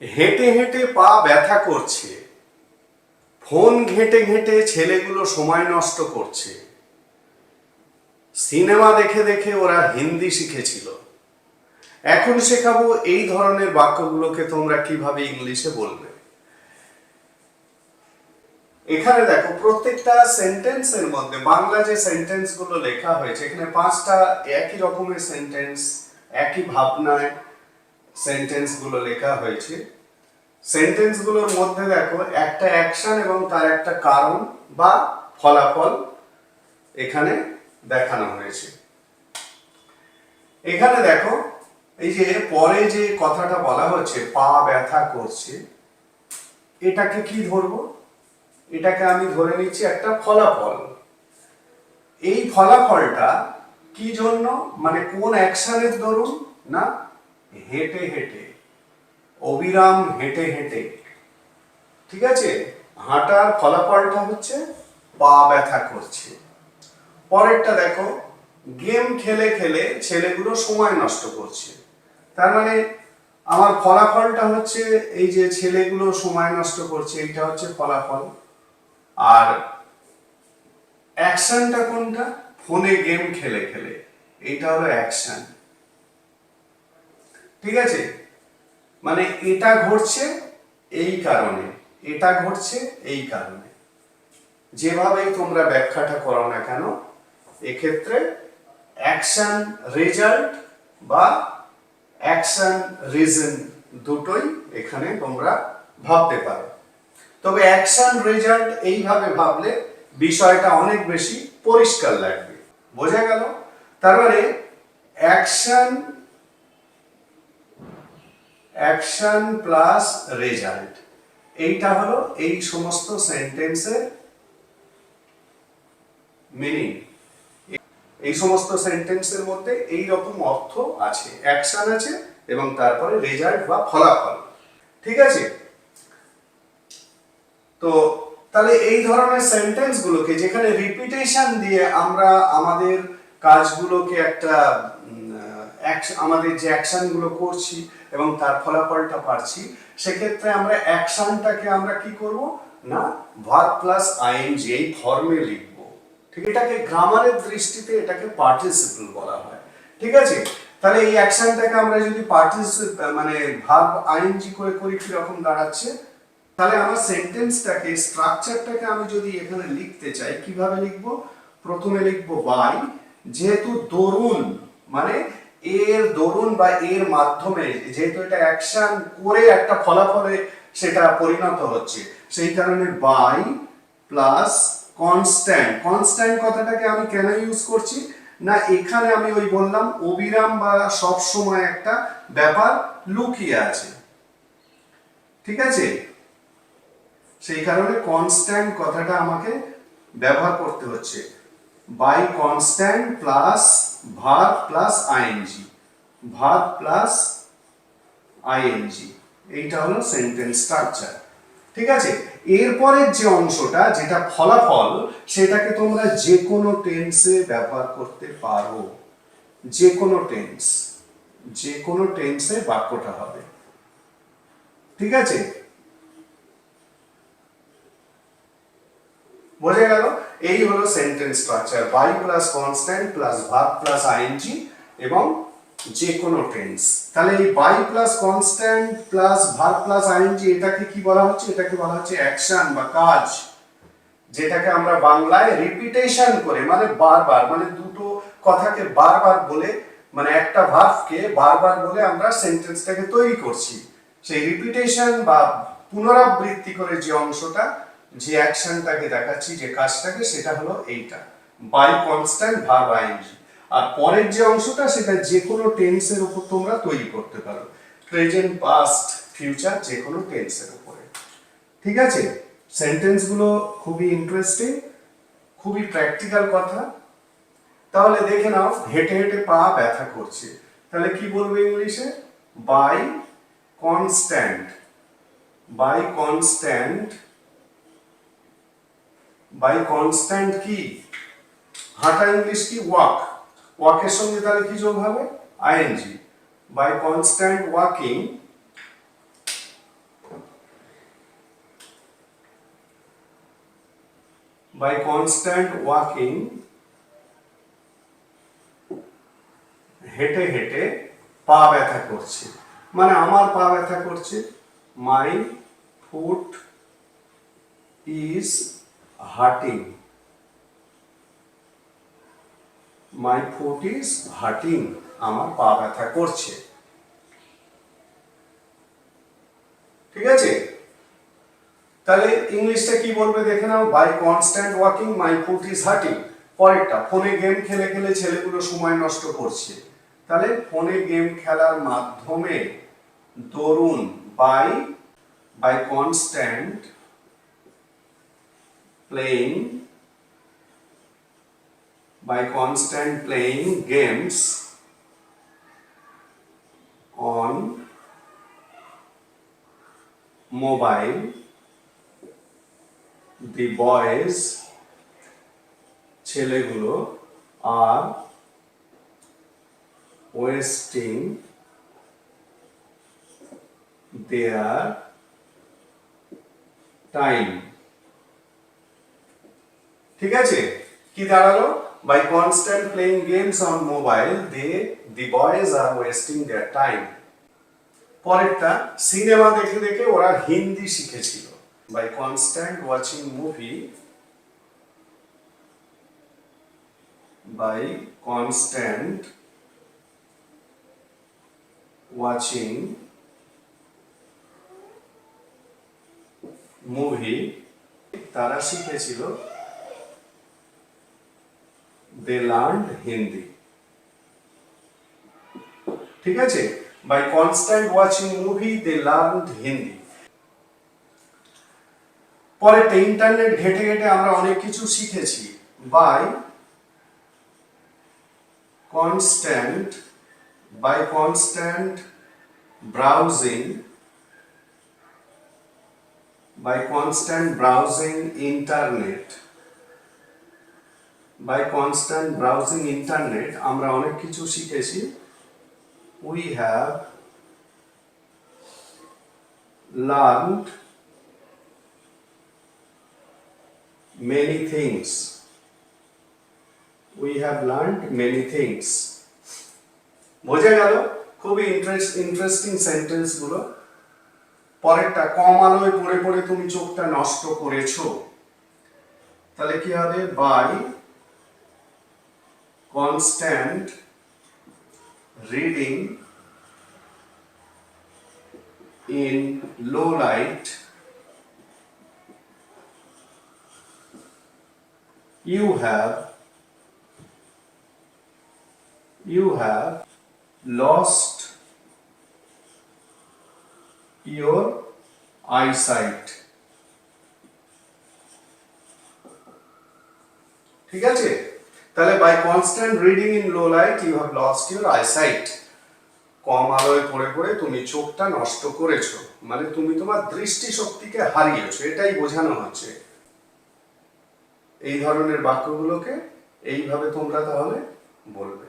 হেঁটে হেঁটে পা ব্যথা করছে। ফোন ঘেঁটে ঘেঁটে ছেলেগুলো সময় নষ্ট করছে। সিনেমা দেখে দেখে ওরা হিন্দি শিখেছিল। এখন শেখাবো এই ধরনের বাক্যগুলোকে তোমরা কীভাবে ইংলিশে বলবে। এখানে দেখো, প্রত্যেকটা সেন্টেন্সের মধ্যে বাংলা যে সেন্টেন্সগুলো লেখা হয়েছে, এখানে পাঁচটা একই রকমের সেন্টেন্স, একই ভাবনায় সেন্টেন্সগুলো লেখা হয়েছে। সেন্টেন্সগুলোর মধ্যে দেখো, একটা অ্যাকশন এবং তার একটা কারণ বা ফলাফল এখানে দেখানো হয়েছে। এখানে দেখো, এই যে পরে যে কথাটা বলা হচ্ছে পা ব্যথা করছে, এটাকে কি ধরবো? এটাকে আমি ধরে নিচ্ছি একটা ফলাফল। এই ফলাফলটা কি জন্য মানে কোন অ্যাকশনের দরুন না হেঁটে হেঁটে, অবিরাম হেঁটে হেঁটে, ঠিক আছে? হাঁটার ফলাফলটা হচ্ছে পা ব্যথা করছে। পরেরটা দেখো, গেম খেলে খেলে ছেলেগুলো সময় নষ্ট করছে। তার মানে আমার ফলাফলটা হচ্ছে এই যে ছেলেগুলো সময় নষ্ট করছে, এইটা হচ্ছে ফলাফল। আর অ্যাকশনটা কোনটা? ফোনে গেম খেলে খেলে, এইটা হলো অ্যাকশন। ঠিক আছে? মানে এটা ঘটছে এই কারণে, এটা ঘটছে এই কারণে। যেভাবেই তোমরা ব্যাখ্যাটা করো না কেন, এক্ষেত্রে অ্যাকশন রেজাল্ট বা অ্যাকশন রিজন দুটোই এখানে তোমরা ভাবতে পারো। তবে অ্যাকশন রেজাল্ট এইভাবে ভাবলে বিষয়টা অনেক বেশি পরিষ্কার লাগবে। বোঝা গেল? তার মানে অ্যাকশন অ্যাকশন প্লাস রেজাল্ট এইটা হলো এই সমস্ত সেন্টেন্সের মিনিং এই সমস্ত সেন্টেন্সের মধ্যে এই রকম অর্থ আছে। অ্যাকশন আছে এবং তারপরে রেজাল্ট বা ফলাফল। ঠিক আছে? তো তাহলে এই ধরনের সেন্টেন্স গুলোকে যেখানে রিপিটেশন দিয়ে আমরা আমাদের কাজগুলোকে একটা আমাদের যে অ্যাকশনগুলো করছি এবং তার ফলাফলটা পাচ্ছি সেক্ষেত্রে আমরা অ্যাকশনটাকে আমরা কি করব? না ভার্ব প্লাস আইএনজি এই ফর্মে লিখব। ঠিক, এটাকে গ্রামারের দৃষ্টিতে এটাকে পার্টিসিপল বলা হয়। ঠিক আছে? তাহলে এই অ্যাকশনটাকে আমরা যদি পার্টিসিপ মানে ভার্ব আইএনজি করে করি কি রকম দাঁড়াচ্ছে? তাহলে আমার সেন্টেন্সটাকে স্ট্রাকচারটাকে আমি যদি এখানে লিখতে চাই, কীভাবে লিখব? প্রথমে লিখব বাই যেহেতু দরুন মানে এর দরুন বা এর মাধ্যমে যেহেতু এটা অ্যাকশন করে একটা ফলাফলে সেটা পরিণত হচ্ছে, সেই কারণে বাই প্লাস কনস্ট্যান্ট কনস্ট্যান্ট কথাটাকে আমি কেন ইউজ করছি? না, এখানে আমি ওই বললাম, অবিরাম বা সব সময় একটা ব্যাপার লুকিয়ে আছে। ঠিক আছে? সেই কারণে কনস্ট্যান্ট কথাটা আমাকে ব্যবহার করতে হচ্ছে। By constant plus verb plus ING verb plus ING এইটা হলো সেন্টেন্স স্ট্রাকচার ঠিক আছে? এরপরের যে অংশটা, যেটা ফলাফল, সেটাকে তোমরা যে কোনো টেন্সে ব্যবহার করতে পারো। যে কোনো টেন্স যে কোনো টেন্সে বাক্যটা হবে। ঠিক আছে? বোঝা গেল? এই হলো sentence structure by plus constant plus verb plus ING এবং যে কোনো টেন্স তাহলে এই by plus constant plus verb plus ING এটাকে কি বলা হচ্ছে? এটাকে বলা হচ্ছে অ্যাকশন বা কাজ। যেটাকে আমরা বাংলায় রিপিটেশন করে মানে বারবার মানে দুটো কথাকে বারবার বলে মানে একটা ভার্বকে বারবার বলে আমরা সেন্টেন্সটাকে তৈরি করছি। সেই রিপিটেশন বা পুনরাবৃত্তি করে যে অংশটা যে অ্যাকশনটাকে দেখাচ্ছি, যে কাজটাকে, সেটা হলো এইটা। বাই কনস্ট্যান্ট ভার্ব আইএনজি আর পরের যে অংশটা, সেটা যে কোনো টেন্সের উপর তোমরা তৈরি করতে পারো। প্রেজেন্ট পাস্ট ফিউচার যে কোনো টেন্সের উপরে। ঠিক আছে? সেন্টেন্সগুলো খুবই ইন্টারেস্টিং খুবই প্র্যাকটিক্যাল কথা। তাহলে দেখে নাও, হেঁটে হেঁটে পা ব্যথা করছে। তাহলে কি বলব ইংলিশে? By constant by constant by constant কি? হাঁটা ইংলিশ কি? ওয়াক ওয়াকের সঙ্গে তাহলে কি যোগ হবে? ING by constant walking by constant walking হেঁটে হেঁটে পা ব্যথা করছে। মানে আমার পা ব্যথা করছে। My foot is hurting. My foot is hurting আমার পা ব্যথা করছে। ঠিক আছে? তাহলে ইংলিশটা কি বলবে দেখে নাও। By constant walking my foot is hurting পরেরটা, ফোনে গেম খেলে খেলে ছেলেগুলো সময় নষ্ট করছে। তাহলে ফোনে গেম খেলার মাধ্যমে দরুন by by constant playing by constant playing games on mobile the boys ছেলেগুলো আর ওয়েস্টিং দেয়ার টাইম ঠিক আছে? কি দাঁড়াল? By constant playing games on mobile they the boys are wasting their time পরেরটা, সিনেমা দেখে দেখে ওরা Hindi শিখেছিল। By constant watching movie by constant watching movie তারা শিখেছিল দে লার্ন হিন্দি ঠিক আছে? By constant watching movie they learn Hindi পরে internet ঘেটে ঘেটে আমরা অনেক কিছু শিখেছি। By constant by constant browsing by constant browsing internet. By constant browsing internet আমরা অনেক কিছু শিখেছি we have learned many things we have learned many things বোঝা গেল খুবই ইন্টারেস্ট ইন্টারেস্টিং সেন্টেন্সগুলো পরেরটা কম আলোয় পড়ে পড়ে তুমি চোখটা নষ্ট করেছ তাহলে কি হবে by constant reading in low light you have you have lost your eyesight ঠিক আছে তাহলে by constant reading in low light you have lost your eyesight কম আলোয় পড়ে পড়ে তুমি চোখটা নষ্ট করেছ। মানে তুমি তোমার দৃষ্টিশক্তিকে হারিয়েছো, এটাই বোঝানো হচ্ছে। এই ধরনের বাক্যগুলোকে এইভাবে তোমরা তাহলে বলবে।